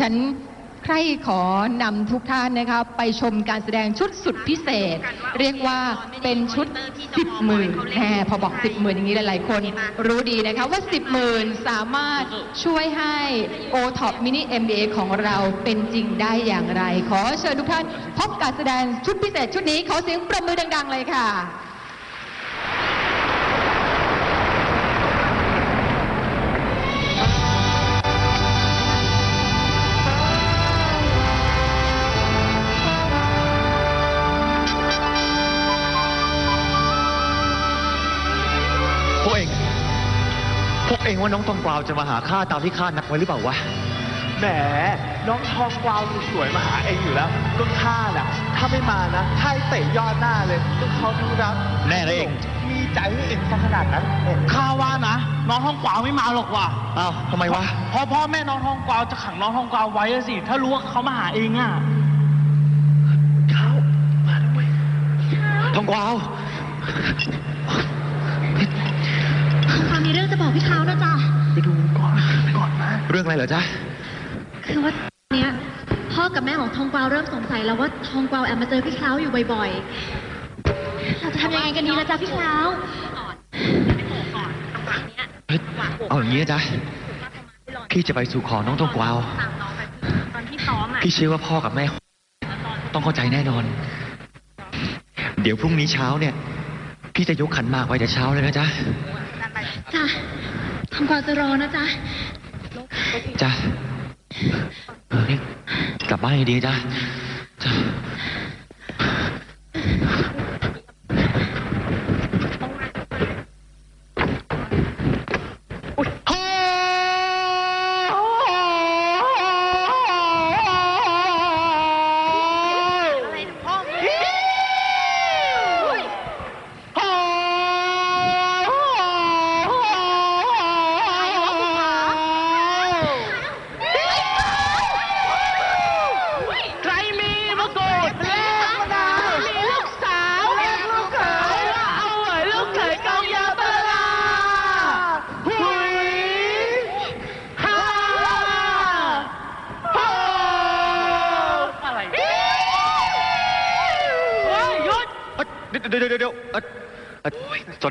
ฉันใครขอนำทุกท่านนะคะไปชมการแสดงชุดสุดพิเศษ เรียกว่าเป็นชุด 10หมื่นแหมพอบอก 10หมื่นอย่างนี้หลายๆคน รู้ดีนะคะว่า 10หมื่นสามารถช่วยให้ o t o p Mini MBA ของเราเป็นจริงได้อย่างไร ขอเชิญทุกท่านพบการแสดงชุดพิเศษชุดนี้ขอเสียงประมือดัง ๆ เลยค่ะ วกเองว่าน้องตองกวาวจะมาหาข้าตามที่ข้านัดไว้หรือเปล่าวะ แหม น้องทองกวาวสวยๆมาหาเองอยู่แล้ว ก็ข้าน่ะ ถ้าไม่มานะข้าให้เตะยอดหน้าเลยก็เขาทั้งรักแน่นะเอง มีใจให้เองซะขนาดนั้นเห็นข้าว่านะ น้องทองกวาวไม่มาหรอกว่ะอ้าวทำไมวะ เพราะพ่อแม่น้องทองกวาวจะขังน้องทองกวาวไว้อะสิ ถ้ารู้ว่าเขามาหาเองอะเขามาด้วยทองกวาวคราว มีเรื่องจะบอกพี่เขานะจ๊ะ ไปดูก่อนก่อนนะเรื่องอะไรเหรอจ๊ะ คือว่าเนี้ยพ่อกับแม่ของทองกวาวเริ่มสงสัยแล้วว่าทองกวาวแอบมาเจอพี่เขาอยู่บ่อยๆ เราจะทำยังไงกันดีละจ๊ะพี่เขาเฮ้ยเอาอย่างนี้นะจ๊ะ พี่จะไปสู่ขอน้องตองกวาวตอนที่ซ้อมอะพี่เชื่อว่าพ่อกับแม่ ต้องเข้าใจแน่นอน เดี๋ยวพรุ่งนี้เช้าเนี่ย พี่จะยกขันหมากไว้แต่เช้าเลยนะจ๊ะจ้ะ ทองกวามจะรอนะจ๊ะจ้ะเออนี่กลับบ้านดีจ๊ะจ้ะ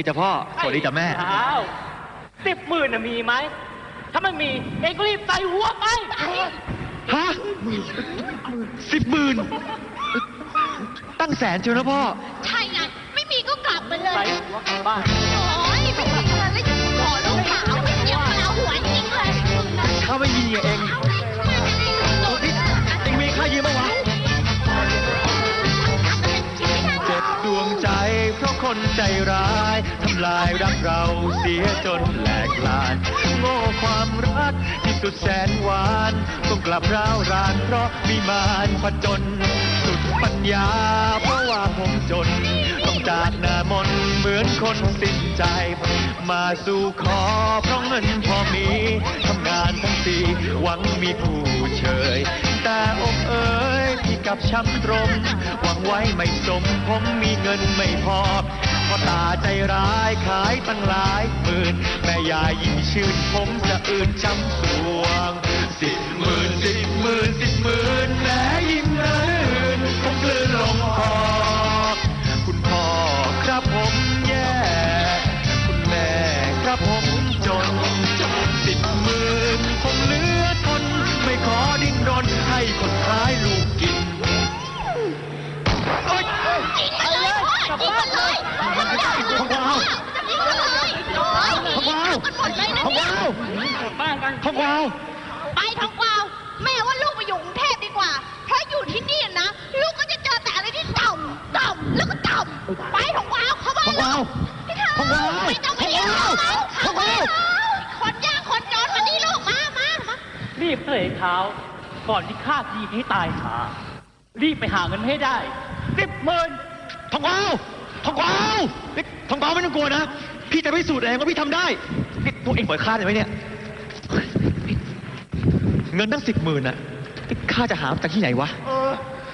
ดีจ้ะพ่อ สวัสดีจ้ะแม่ อ้าวสิบหมื่นน่ะมีไหม ถ้าไม่มี เองก็รีบใส่หัวไป ฮะสิบหมื่นตั้งแสนเชียวนะพ่อ ใช่ไง ไม่มีก็กลับมาเลใส่ย หัวกลับบ้าน โอ้ยไม่มีเงินแล้วขอลูกสาวอย่ามาเอาหัวจริงเลย ถ้าไม่มีอะเอง เอง คนใจร้ายทำลายรักเราเสียจนแหลกลาน โง่ความรักที่สุดแสนหวานต้องกลับร้าวรานเพราะมีมารผจญสุดปัญญาเพราะว่าผมจน ต้องจากหน้ามนเหมือนคนสิ้นใจ มาสู่ขอเพราะเงินพอมีทำงานทั้งปีหวังมีผู้เชย แต่อกเอ๋ยที่กับช้ำตรง หวังไว้ไม่สมผมมีเงินไม่พอ ตาใจร้ายขายตั้งหลายหมื่นแม่ยายยิ่งชื่นผมจะอื่นจำาวมันหมดเลยนะทองกเนี่ยวาวบ้านกันทองกวาว ไปทองกวาว แม่ว่าลูกไปอยู่กรุงเทพดีกว่า เพราะอยู่ที่นี่นะ ลูกก็จะเจอแต่อะไรที่ต่ำต่ำแล้วก็ต่ำไปทองกวาวเข้าบ้านทองกวาวพี่เขาทองกวาวไม่ต้องไปเรียกทองกวาวเขาทองกวาวคนยากคนจนมานี่ลูกมามามารีบเสยเท้า ก่อนที่ข้าจะยิงให้ตายหา รีบไปหาเงินให้ได้สิบหมื่นทองกวาวทองกวาวนี่ทองกวาวไม่ต้องกลัวนะ พี่จะพิสูจน์เองว่าพี่ทำได้นี่พวกเองปล่อยข้าได้ไหมเนี่ยนี่เงินตั้งสิบหมื่นอะนี่ข้าจะหามาจากที่ไหนวะ เออ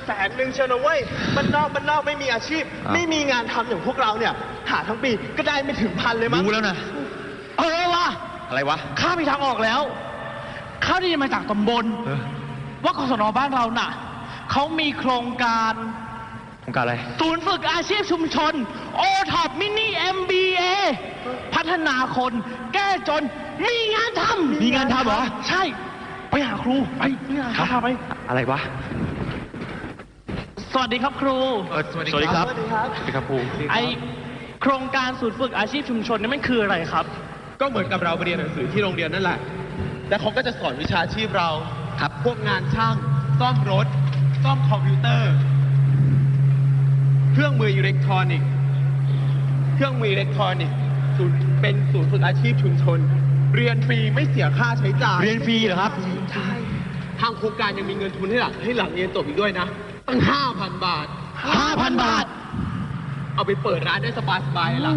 แสนหนึ่งเชียวนะเว้ยบ้านนอกบ้านนอกไม่มีอาชีพอ้าวไม่มีงานทำอย่างพวกเราเนี่ย หาทั้งปีก็ได้ไม่ถึงพันเลยมั้งรู้แล้วนะ เออวะอะไรวะ ข้ามีทางออกแล้วข้าได้ยินมาจากตำบล เออ ว่ากศนบ้านเราน่ะเขามีโครงการโค รงการอะไร ศูนย์ฝึกอาชีพชุมชน o t o p Mini MBA พัฒนาคน แก้จน มีงานทำมีงานทำเหรอ ใช่ ไปหาครู ไปนี่หาพาไป อะไรวะ สวัสดีครับครูเออสวัสดีครับ สวัสดีครับ สวัสดีครับครู ไอโครงการศูนย์ฝึกอาชีพชุมชนนี่มันคืออะไรครับ ก็เหมือนกับเราไปเรียนหนังสือที่โรงเรียนนั่นแหละแล้วเขาก็จะสอนวิชาชีพเรา ครับ พวกงานช่าง ซ่อมรถ ซ่อมคอมพิวเตอร์ เครื่องมืออิเล็กทรอนิกส์ เครื่องมืออิเล็กทรอนิกส์ศูนย์เป็นศูนย์ฝึกอาชีพชุมชน เรียนฟรีไม่เสียค่าใช้จ่าย เรียนฟรีเหรอครับ ใช่ ทางโครงการยังมีเงินทุนให้หลังให้หลังเรียนจบอีกด้วยนะ ตั้ง 5,000 บาท 5,000 บาท เอาไปเปิดร้านได้สบายๆเลยล่ะ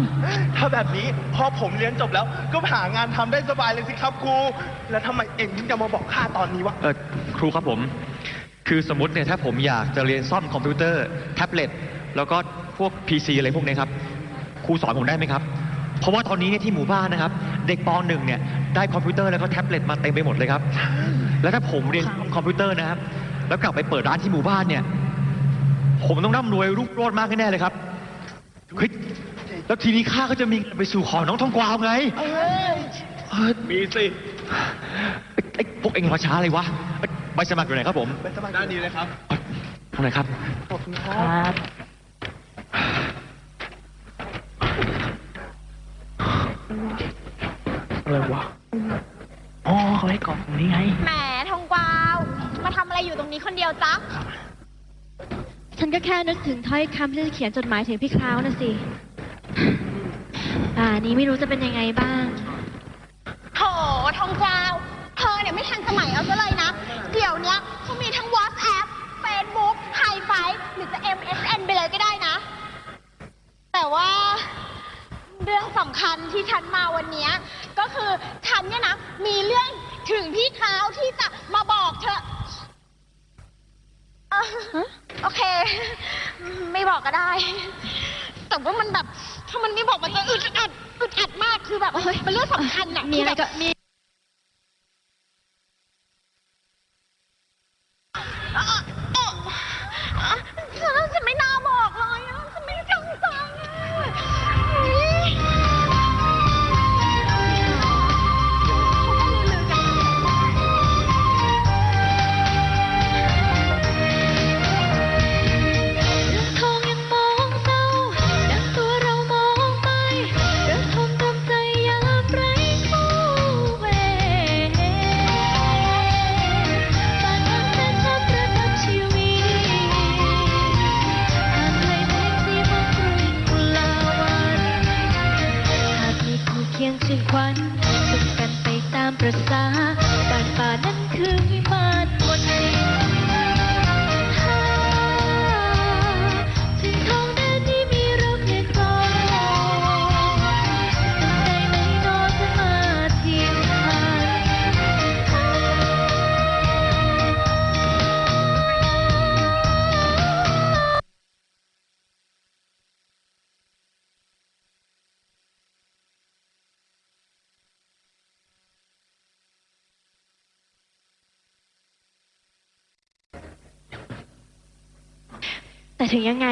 ถ้าแบบนี้พอผมเรียนจบแล้ว ก็หางานทำได้สบายเลยสิครับครู แล้วทำไมเองถึงจะมาบอกข้าตอนนี้วะ เออครูครับผม คือสมมติเนี่ยถ้าผมอยากจะเรียนซ่อมคอมพิวเตอร์แท็บเล็ต แล้วก็พวก PC อะไรพวกนี้ครับครูสอนผมได้ไหมครับ เพราะว่าตอนนี้เนี่ยที่หมู่บ้านนะครับ เด็กป .1 เนี่ยได้คอมพิวเตอร์แล้วก็แท็บเล็ตมาเต็มไปหมดเลยครับ แล้วถ้าผมเรียนคอมพิวเตอร์นะครับ แล้วกลับไปเปิดร้านที่หมู่บ้านเนี่ย ผมต้องร่ำรวยรุ่งโรจน์มากแน่ๆเลยครับเฮ้ยแล้วทีนี้ข้าก็จะมีเงินไปสู่ขอน้องทองกวาวไงเออมีสิไอ้ไอ้พวกเองรอช้าเลยวะเอ้ยใบสมัครอยู่ไหนครับผมด้านนี้เลยครับทางไหนครับครับ อะไรวะ อ๋อเขาให้กรอกตรงนี้ไง แหมทองกวาว มาทำอะไรอยู่ตรงนี้คนเดียวจ๊ะ ฉันก็แค่นึกถึงถ้อยคำที่จะเขียนจดหมายถึงพี่คราวนะสิ ป่านี้ไม่รู้จะเป็นยังไงบ้าง โถทองกวาว เธอเนี่ยไม่ทันสมัยเอาซะเลยนะ เดี๋ยวเนี้ยเขามีทั้ง WhatsApp Facebook h i f i หรือจะ MSN ไปเลยก็ได้นะ แต่ว่า เรื่องสำคัญที่ฉันมาวันเนี้ยก็คือฉันเนี่ยนะ มีเรื่องถึงพี่คราวที่จะมาบอกเธอเอ่อโอเค ไม่บอกก็ได้ แต่ว่ามันแบบ ถ้ามันไม่บอกมันจะอึดอัดอึดอัดมากคือแบบเป็นเรื่องสำคัญอะมีอะไรคืแบบก็มี แต่ถึงยังไง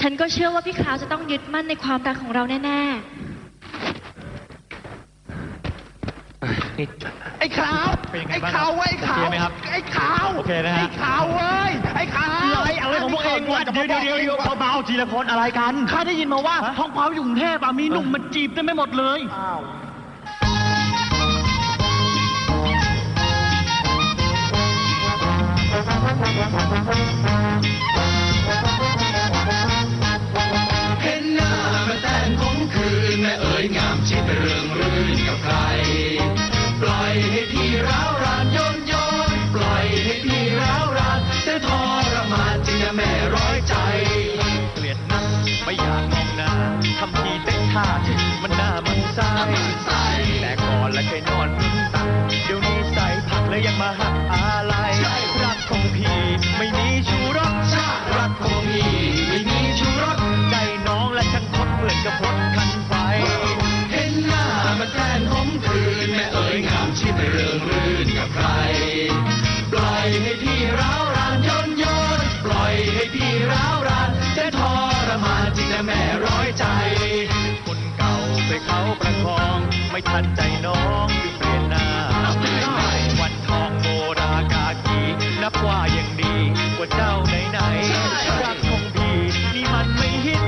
ฉันก็เชื่อว่าพี่คราวจะต้องยึดมั่นในความรักของเราแน่นี่ ไอ้ขาวเป็นยังไงไอ้บ้างขาวเว้ยไอ้ขาวโอเคไหมครับไอ้ขาวโอเคนะฮะ ไอ้ขาวเว้ยไอ้ขาวอะไรอะไรของพวกเองวะเดี๋ยวเดี๋ยวเดี๋ยวเดี๋ยวเบาๆทีละคนอะไรกัน ข้าได้ยินมาว่าฮะ ท้องกวาวอยู่กรุงเทพอะมีหนุ่มมันจีบเต็มไปหมดเลย อ้าว ท่ามันหน้ามันไส้แต่ก่อนและเคยนอนพึ่งตักเดี๋ยวนี้ใส่ผักแล้วยังมาหัก เขาประคอง ไม่ทันใจน้องจึงเปลี่ยนหน้าวันทองโมรากากีนับว่ายังดีกว่าเจ้าไหนไหนๆรักของพี่นี่มันไม่ฮิต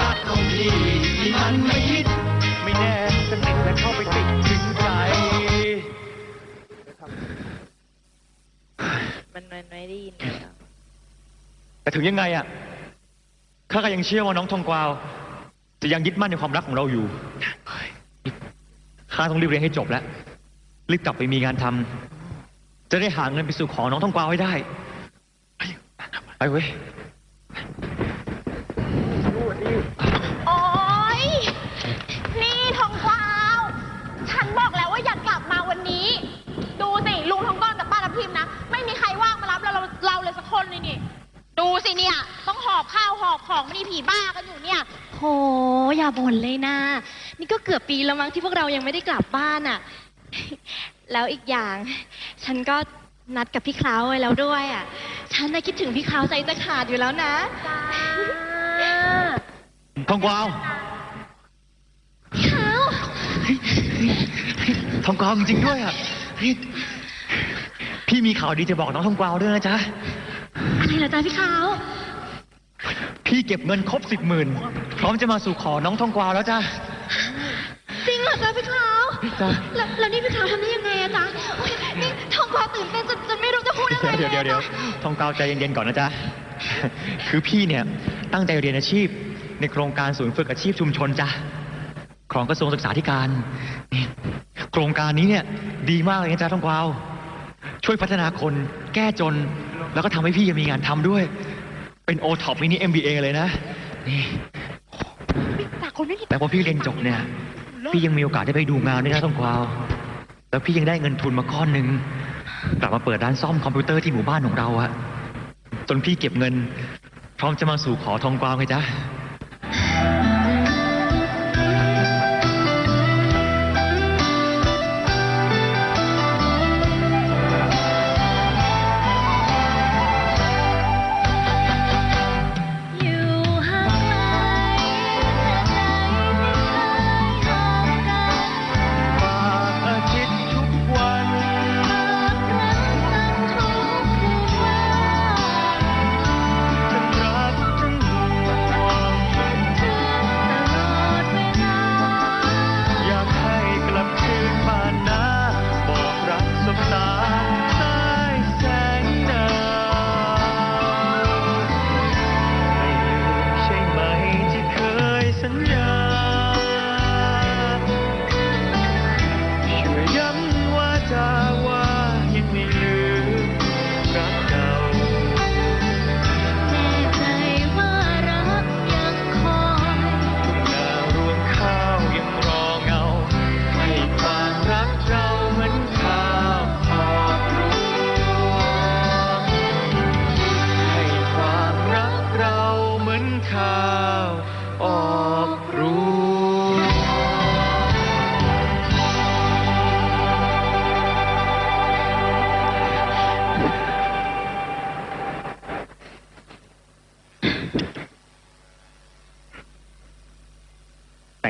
รักของพี่นี่มันไม่ฮิต ไม่แน่สนิทและเข้าไปติดถึงใจมันมันไม่ได้ยินแต่ถึงยังไงอะข้าก็ยังเชื่อว่าน้องทองกวาว จะยังยึดมั่นในความรักของเราอยู่ข้าต้องรีบเรียนให้จบแล้ว รีบกลับไปมีงานทำจะได้หาเงินไปสู่ขอน้องทองกวาวให้ได้ ไปเว้ยโอ๊ย นี่ทองกวาว ฉันบอกแล้วว่าอย่ากลับมาวันนี้ ดูสิลุงทองก้อนกับป้าทับทิมนะ ไม่มีใครว่างมารับเราเราเราเลยสักคนเลยนี่ ดูสิเนี่ย ต้องหอบข้าวหอบของไม่ได้ผีบ้ากันอยู่เนี่ยโห อย่าบ่นเลยนะ นี่ก็เกือบปีแล้วมั้งที่พวกเรายังไม่ได้กลับบ้านอะ่ะ แล้วอีกอย่าง ฉันก็นัดกับพี่คราวไว้แล้วด้วยอะ่ะ ฉันน่ะคิดถึงพี่คราวใจจะขาดอยู่แล้วนะทองกวาวพี่คราวทองกวาวจริงๆด้วยอะเฮ้ยพี่มีข่าวดีจะบอกน้องทองกวาวด้วยนะจ๊ะอะไรเหรอจ๊ะพี่คราว พี่เก็บเงินครบสิบหมื่นพร้อมจะมาสู่ขอน้องทองกวาวแล้วจ้ะจริงเหรอจ๊ะพี่คราวจ้ะแล้วแล้วนี่พี่คราวทำได้ยังไงอะจ๊ะโอ๊ยนี่ทองกวาวตื่นเต้นจนจนไม่รู้จะพูดอะไรเดี๋ยวเดี๋ยวเดี๋ยวลอะจ๊ะทองกวาวใจเย็นๆก่อนนะจ๊ะคือพี่เนี่ยตั้งใจเรียนอาชีพ ในโครงการศูนย์ฝึกอาชีพชุมชนจ้ะของกระทรวงศึกษาธิการนี่โครงการนี้เนี่ยดีมากเลยนะจ๊ะทองกวาว ช่วยพัฒนาคนแก้จน แล้วก็ทำให้พี่ยังมีงานทำด้วย เป็นโอท็อปมินิ MBA เลยนะ นี่จากคนไม่มีแต่พอพี่เรียนจบเนี่ย พี่ยังมีโอกาสได้ไปดูงานด้วยนะทองกวาว แล้วพี่ยังได้เงินทุนมาก้อนหนึ่งกลับมาเปิดร้านซ่อมคอมพิวเตอร์ที่หมู่บ้านของเราอะจนพี่เก็บเงิน พร้อมจะมาสู่ขอทองกวาวไงจ๊ะ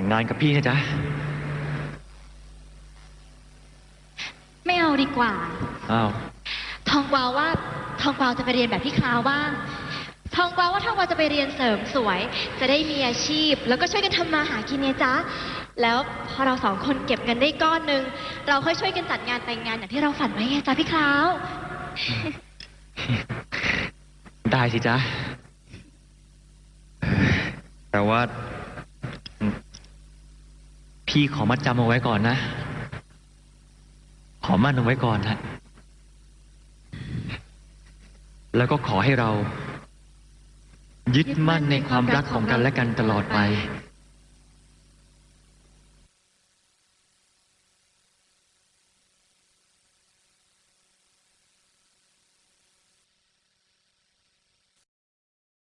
แต่งงานกับพี่นะจ๊ะ ไม่เอาดีกว่า อ้าว ทองกวาวว่าทองกวาวจะไปเรียนแบบพี่คราวบ้าง ทองกวาวว่าทองกวาวจะไปเรียนเสริมสวย จะได้มีอาชีพ แล้วก็ช่วยกันทำมาหากินเนี่ยจ๊ะ แล้วพอเราสองคนเก็บเงินได้ก้อนหนึ่งเราค่อยช่วยกันจัดงานแต่งงานอย่างที่เราฝันไว้ไงจ๊ะพี่คราว ได้สิจ๊ะ แต่ว่าอืม พี่ขอมัดจำเอาไว้ก่อนนะ ขอมั่นเอาไว้ก่อนนะ แล้วก็ขอให้เรา ยึดมั่นในความรักของกันและกันตลอดไป